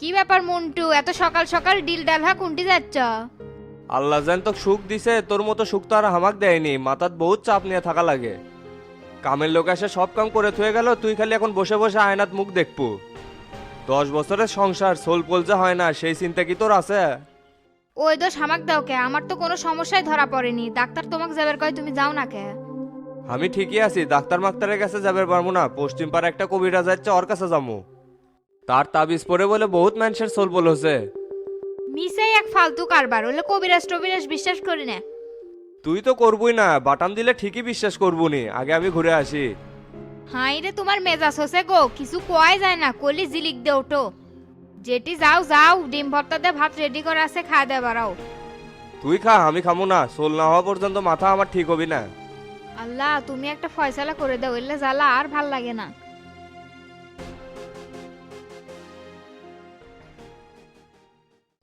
কি ব্যাপার মন্টু? এত সকাল সকাল ডিল ডাল হা কুন্টি যাচ্ছ? আল্লাহ জান তো সুখ দিছে তোর মতো সুখ তো আর হামাক দেয়নি। মাথাত বহুত চাপ নিয়ে থাকা লাগে। কামের লোক এসে সব কাম করে থুয়ে গেল তুই খালি এখন বসে বসে আয়নাত মুখ দেখব দশ বছরের সংসার সোল পোলজা হয় না সেই চিন্তা কি তোর আছে? ওই দোষ হামাক দাও কে আমার তো কোনো সমস্যাই ধরা পড়েনি। ডাক্তার তোমাকে যাবার কয় তুমি যাও না কে? আমি ঠিকই আছি ডাক্তার মাক্তারের কাছে যাবে পারব না। পশ্চিম পাড়া একটা কবিরা যাচ্ছে ওর কাছে যাব তার তাবিজ পরে বলে বহুত মানুষের সোল পোল হচ্ছে মিসেই এক ফালতু কারবার হলে কবিরাজ টবিরাজ বিশ্বাস করি না। তুই তো করবই না বাটাম দিলে ঠিকই বিশ্বাস করবুনি আগে আমি ঘুরে আসি। হাই রে তোমার মেজাজ হসে গো কিছু কোয়াই যায় না কলি জিলিক দে ওঠো। যেটি যাও যাও ডিম ভর্তা দিয়ে ভাত রেডি করে আছে খাওয়া দে বাড়াও। তুই খা আমি খামো না সোল না হওয়া পর্যন্ত মাথা আমার ঠিক হবি না। আল্লাহ তুমি একটা ফয়সালা করে দাও এলে জ্বালা আর ভালো লাগে না।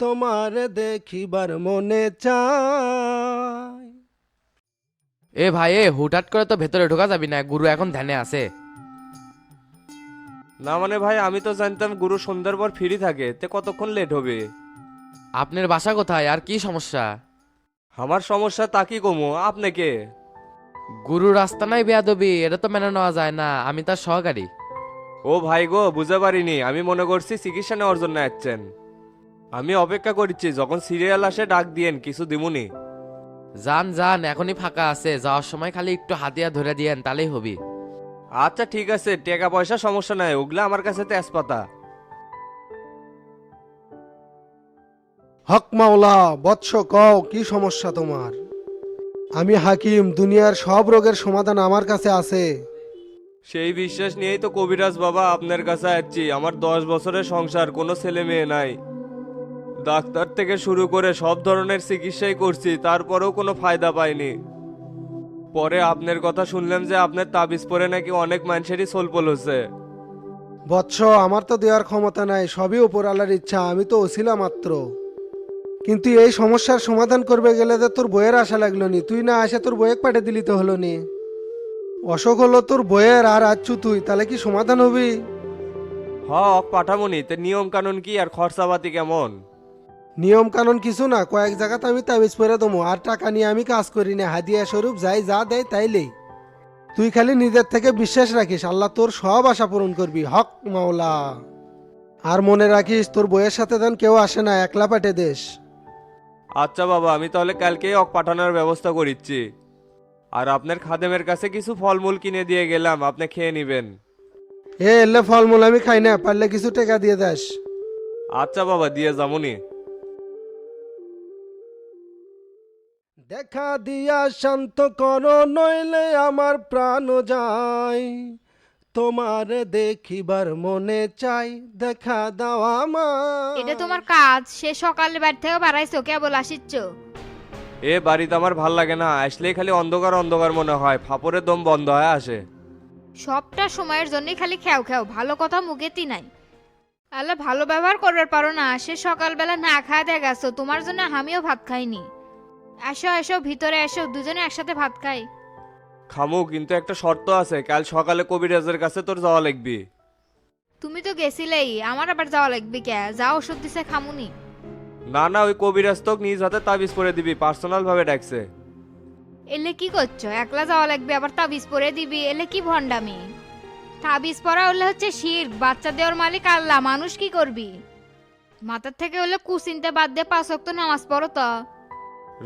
তোমার দেখিবার মনে চাই। এ ভাই এ হুটহাট করে তো ভেতরে ঢোকা যাবি না গুরু এখন ধ্যানে আছে। না মানে ভাই আমি তো জানতাম গুরু সন্ধ্যার পর ফ্রি থাকে তে কতক্ষণ লেট হবে? আপনার বাসা কোথায়? আর কি সমস্যা? আমার সমস্যা তা কি কমো? আপনাকে গুরু রাস্তা নাই বেয়াদবি এটা তো মেনে নেওয়া যায় না আমি তার সহকারী। ও ভাই গো বুঝতে পারিনি আমি মনে করছি চিকিৎসা নেওয়ার জন্য আসছেন। আমি অপেক্ষা করছি যখন সিরিয়াল আসে ডাক দিয়েন কিছু দিমুনি। যান যান এখনই ফাঁকা আছে যাওয়ার সময় খালি একটু হাতিয়া ধরে দিয়েন তাহলেই হবি। আচ্ছা ঠিক আছে টাকা পয়সা সমস্যা নাই ওগুলা আমার কাছে তেজপাতা। হক মাওলা বৎস কও কি সমস্যা তোমার? আমি হাকিম দুনিয়ার সব রোগের সমাধান আমার কাছে আছে। সেই বিশ্বাস নিয়েই তো কবিরাজ বাবা আপনার কাছে আসছি আমার দশ বছরের সংসার কোনো ছেলে মেয়ে নাই। ডাক্তার থেকে শুরু করে সব ধরনের চিকিৎসাই করছি তারপরেও কোনো ফায়দা পাইনি। পরে আপনার কথা শুনলাম যে আপনার তাবিজ পরে নাকি অনেক মানুষেরই সোলপোল হচ্ছে বৎস আমার তো দেওয়ার ক্ষমতা নাই সবই উপর আল্লাহর ইচ্ছা আমি তো ওছিলা মাত্র। কিন্তু এই সমস্যার সমাধান করবে গেলে তো তোর বইয়ের আশা লাগল নি তুই না আসে তোর বইয়ের পাঠিয়ে দিলি তো হলো নি। অসুখ হলো তোর বইয়ের আর আচ্ছু তুই তাহলে কি সমাধান হবি? হক পাঠামনি তে নিয়ম কানুন কি আর খরচাপাতি কেমন? নিয়ম কানুন কিছু না কয়েক জায়গাতে আমি তাবিজ পরে দেবো আর টাকা নিয়ে আমি কাজ করি না। হাদিয়া স্বরূপ যাই যা দেয় তাইলেই। তুই খালি নিজের থেকে বিশ্বাস রাখিস আল্লাহ তোর সব আশা পূরণ করবি। হক মাওলা। আর মনে রাখিস তোর বইয়ের সাথে দেন কেউ আসে না একলা পাঠে দেশ। আচ্ছা বাবা আমি তাহলে কালকেই অক পাঠানোর ব্যবস্থা করিচ্ছি। আর আপনার খাদেমের কাছে কিছু ফলমূল কিনে দিয়ে গেলাম আপনি খেয়ে নেবেন। এ এলে ফলমূল আমি খাই না পারলে কিছু টাকা দিয়ে দাস। আচ্ছা বাবা দিয়ে যামুনি। দেখা দিয়া শান্ত করো নইলে আমার প্রাণ যায়। তোমার দেখিবার মনে চাই দেখা দাও আমার এটা তোমার কাজ সে সকালে বাড়ি থেকে বাড়াইছো কেবল আসিচ্ছ। এ বাড়িতে আমার ভালো লাগে না আসলেই খালি অন্ধকার অন্ধকার মনে হয় ফাপড়ের দম বন্ধ হয়ে আসে। সবটা সময়ের জন্যই খালি খেও খেও ভালো কথা মুখেতি নাই। আল্লাহ ভালো ব্যবহার করবার পারো না সে সকালবেলা না খাওয়া দিয়ে গেছো তোমার জন্য আমিও ভাত খাইনি। এসো এসো ভিতরে এসো দুজনে একসাথে ভাত খাই। খামু কিন্তু একটা শর্ত আছে কাল সকালে কবিরাজের কাছে তোর যাওয়া লাগবে। তুমি তো গেছিলেই আমার আবার যাওয়া লাগবে কে? যা ওষুধ দিছে খামুনি। না না ওই কবিরাজ তোক নিজ হাতে তাবিজ করে দিবি পার্সোনাল ভাবে ডাকছে। এলে কি করছ? একলা যাওয়া লাগবে আবার তাবিজ পরে দিবি এলে কি ভণ্ডামি? তাবিজ পরা হলে হচ্ছে শির বাচ্চা দেওয়ার মালিক আল্লাহ মানুষ কি করবি? মাথার থেকে হলে কুচিনতে বাদ দিয়ে পাঁচ ওয়াক্ত নামাজ পড়ো তো।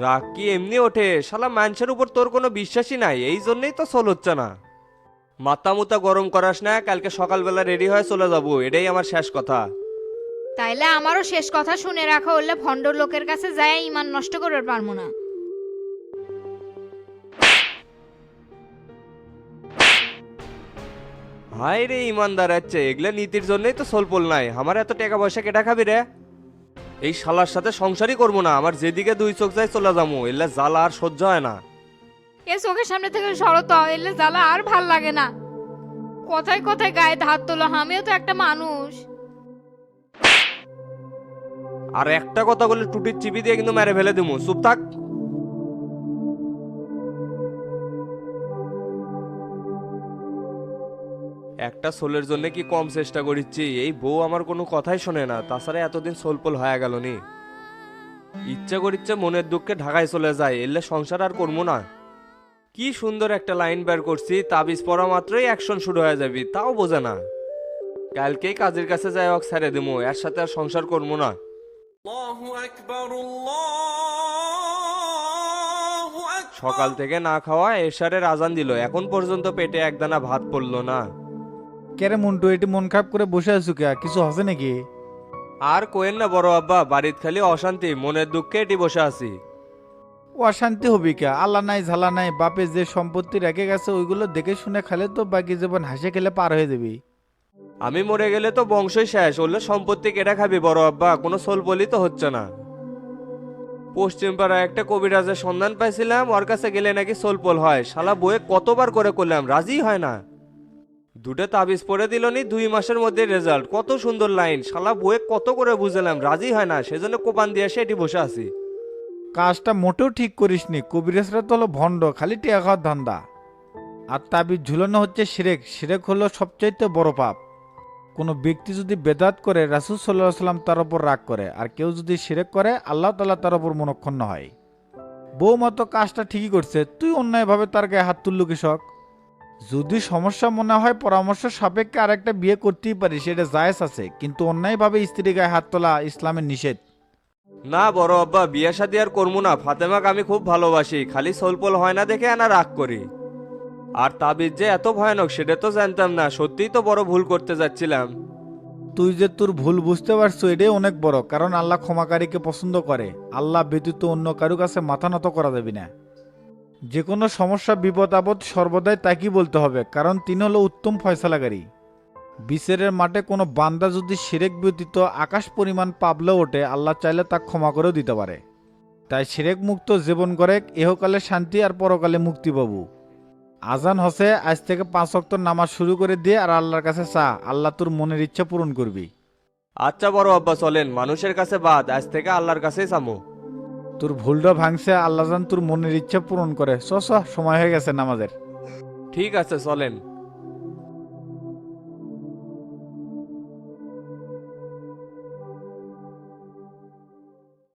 রাগ কি এমনি ওঠে শালা মানুষের উপর তোর কোনো বিশ্বাসই নাই এই জন্যই তো সোল হচ্ছে না। মাথা মুতা গরম করাস না কালকে সকালবেলা রেডি হয়ে চলে যাব এটাই আমার শেষ কথা। তাইলে আমারও শেষ কথা শুনে রাখা হলে ভণ্ড লোকের কাছে যায় ইমান নষ্ট করবার পারব না। হাই রে ইমানদার আছে এগুলা নীতির জন্যই তো সোলপোল নাই আমার এত টাকা পয়সা কেটা খাবি রে? এই শালার সাথে সংসারই করব না আমার যেদিকে দুই চোখ যায় চলে যাব এলে জ্বালা আর সহ্য হয় না। এ চোখের সামনে থেকে সরত এলে জ্বালা আর ভালো লাগে না। কোথায় কোথায় গায়ে ধার তোলো আমিও তো একটা মানুষ। আর একটা কথা বলে টুটির চিপি দিয়ে কিন্তু মেরে ফেলে দিমু। চুপ থাক। একটা সোলের জন্য কি কম চেষ্টা করিচ্ছি? এই বউ আমার কোনো কথাই শোনে না। তাছাড়া এতদিন সোলপোল হয়ে গেল নি। ইচ্ছা করিচ্ছে মনের দুঃখে ঢাকায় চলে যায়। এলে সংসার আর করব না। কি সুন্দর একটা লাইন বের করছি। তাবিজ পড়া মাত্রই অ্যাকশন শুরু হয়ে যাবি। তাও বোঝে না। কালকেই কাজের কাছে যাই হোক ছেড়ে দেবো এর সাথে আর সংসার করব না। সকাল থেকে না খাওয়া এশারের আজান দিল। এখন পর্যন্ত পেটে একদানা ভাত পড়ল না। কেরে মন্টু এটি মন খারাপ করে বসে আছো কে? কিছু হবে নাকি? আর কোয়েন না বড় আব্বা বাড়ির খালি অশান্তি মনের দুঃখে এটি বসে আছি। ও অশান্তি হবি কে? আল্লাহ নাই ঝালা নাই বাপে যে সম্পত্তি রেখে গেছে ওইগুলো দেখে শুনে খেলে তো বাকি জীবন হাসে খেলে পার হয়ে যাবি। আমি মরে গেলে তো বংশই শেষ হলে সম্পত্তি কেটে খাবি বড় আব্বা? কোনো সোলপলি তো হচ্ছে না। পশ্চিম পাড়ায় একটা কবিরাজের সন্ধান পাইছিলাম ওর কাছে গেলে নাকি সোলপল হয়। শালা বইয়ে কতবার করে করলাম রাজি হয় না। দুটো তাবিজ পড়ে দিল নি, দুই মাসের মধ্যে রেজাল্ট কত সুন্দর লাইন শালা বইয়ে কত করে বুঝলাম, রাজি হয় না, সেজন্য কোপান দিয়ে এসে এটি বসে আছি। কাজটা মোটেও ঠিক করিসনি কবিরাজরা তো হলো ভণ্ড, খালি টিয়া খাওয়ার ধান্দা। আর তাবিজ ঝুলানো হচ্ছে সিরেক সিরেক হলো সবচাইতে বড় পাপ। কোনো ব্যক্তি যদি বেদাত করে, রাসুল সাল্লাহ সাল্লাম তার উপর রাগ করে, আর কেউ যদি সিরেক করে, আল্লাহ তাল্লাহ তার উপর মনক্ষণ হয়। বউ মতো কাজটা ঠিকই করছে, তুই অন্যায়ভাবে তার গায়ে হাত তুললু কৃষক যদি সমস্যা মনে হয় পরামর্শ সাপেক্ষে আরেকটা বিয়ে করতেই পারি সেটা জায়েজ আছে কিন্তু অন্যায়ভাবে স্ত্রী গায়ে হাত তোলা ইসলামের নিষেধ। না বড় আব্বা বিয়ে শাদি আর করব না। ফাতেমাকে আমি খুব ভালোবাসি খালি সোলপল হয় না দেখে আনা রাগ করি। আর তাবিজ যে এত ভয়ানক সেটা তো জানতাম না সত্যিই তো বড় ভুল করতে যাচ্ছিলাম। তুই যে তোর ভুল বুঝতে পারছ এটাই অনেক বড় কারণ আল্লাহ ক্ষমাকারীকে পছন্দ করে। আল্লাহ ব্যতীত অন্য কারও কাছে মাথা নত করা যাবে না। যে কোনো সমস্যা, বিপদ, আপদ সর্বদাই তাকেই বলতে হবে, কারণ তিনি হলো উত্তম ফয়সালাকারী। বিচারের মাঠে কোনো বান্দা যদি সিরেক ব্যতীত আকাশ পরিমাণ পাবলে ওঠে, আল্লাহ চাইলে তা ক্ষমা করেও দিতে পারে। তাই সিরেক মুক্ত জীবন করে এহকালে শান্তি আর পরকালে মুক্তি পাবো। আজান হসে আজ থেকে পাঁচ অক্ত নামাজ শুরু করে দিয়ে আর আল্লাহর কাছে চা, আল্লাহ তোর মনের ইচ্ছা পূরণ করবি। আচ্ছা বড় আব্বা, চলেন, মানুষের কাছে বাদ, আজ থেকে আল্লাহর কাছেই সামো তোর ভুলটা ভাঙছে, আল্লাহ জান তোর মনের ইচ্ছা পূরণ করে। চ, সময় হয়ে গেছে নামাজের। ঠিক আছে, চলেন।